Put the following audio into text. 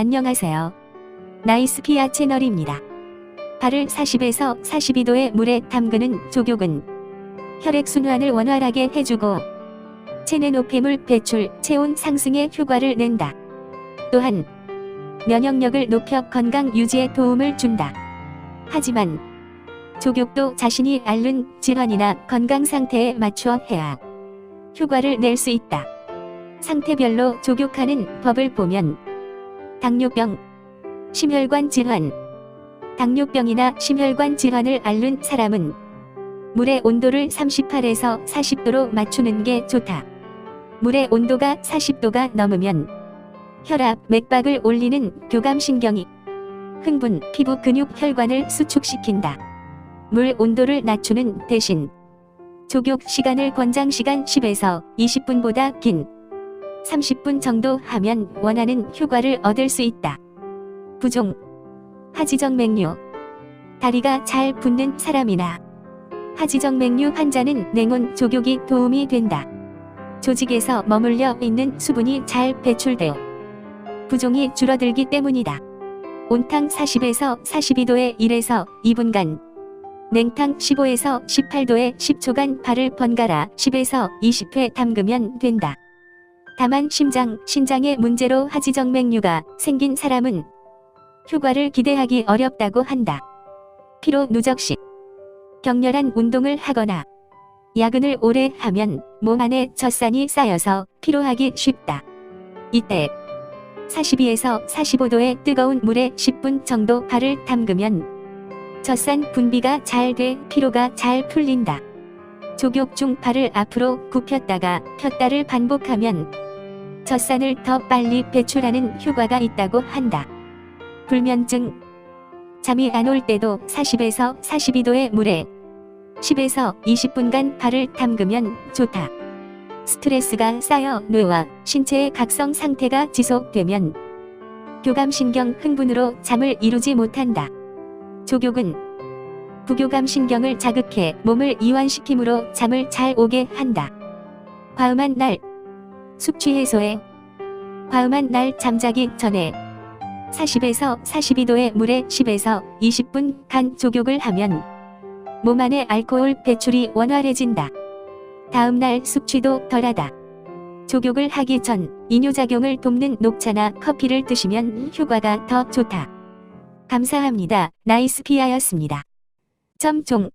안녕하세요. 나이스피아 채널입니다. 발을 40에서 42도의 물에 담그는 족욕은 혈액순환을 원활하게 해주고 체내 노폐물 배출, 체온 상승에 효과를 낸다. 또한 면역력을 높여 건강 유지에 도움을 준다. 하지만 족욕도 자신이 앓는 질환이나 건강 상태에 맞추어 해야 효과를 낼 수 있다. 상태별로 족욕하는 법을 보면 당뇨병, 심혈관 질환, 당뇨병이나 심혈관 질환을 앓는 사람은 물의 온도를 38에서 40도로 맞추는 게 좋다. 물의 온도가 40도가 넘으면 혈압, 맥박을 올리는 교감신경이 흥분, 피부 근육 혈관을 수축시킨다. 물 온도를 낮추는 대신 족욕 시간을 권장 시간 10에서 20분보다 긴 30분 정도 하면 원하는 효과를 얻을 수 있다. 부종 하지정맥류 다리가 잘 붓는 사람이나 하지정맥류 환자는 냉온 족욕이 도움이 된다. 조직에서 머물려 있는 수분이 잘 배출되어 부종이 줄어들기 때문이다. 온탕 40에서 42도에 1에서 2분간 냉탕 15에서 18도에 10초간 발을 번갈아 10에서 20회 담그면 된다. 다만 심장, 신장의 문제로 하지정맥류가 생긴 사람은 효과를 기대하기 어렵다고 한다. 피로 누적 시 격렬한 운동을 하거나 야근을 오래 하면 몸 안에 젖산이 쌓여서 피로하기 쉽다. 이때 42에서 45도의 뜨거운 물에 10분 정도 발을 담그면 젖산 분비가 잘 돼 피로가 잘 풀린다. 족욕 중 발을 앞으로 굽혔다가 폈다를 반복하면 젖산을 더 빨리 배출하는 효과가 있다고 한다. 불면증 잠이 안 올 때도 40에서 42도의 물에 10에서 20분간 발을 담그면 좋다. 스트레스가 쌓여 뇌와 신체의 각성 상태가 지속되면 교감신경 흥분으로 잠을 이루지 못한다. 족욕은 부교감 신경을 자극해 몸을 이완시키므로 잠을 잘 오게 한다. 과음한 날 숙취 해소에 과음한 날 잠자기 전에 40에서 42도의 물에 10에서 20분 간 족욕을 하면 몸 안의 알코올 배출이 원활해진다. 다음 날 숙취도 덜하다. 족욕을 하기 전 이뇨작용을 돕는 녹차나 커피를 드시면 효과가 더 좋다. 감사합니다. 나이스피아였습니다. 점종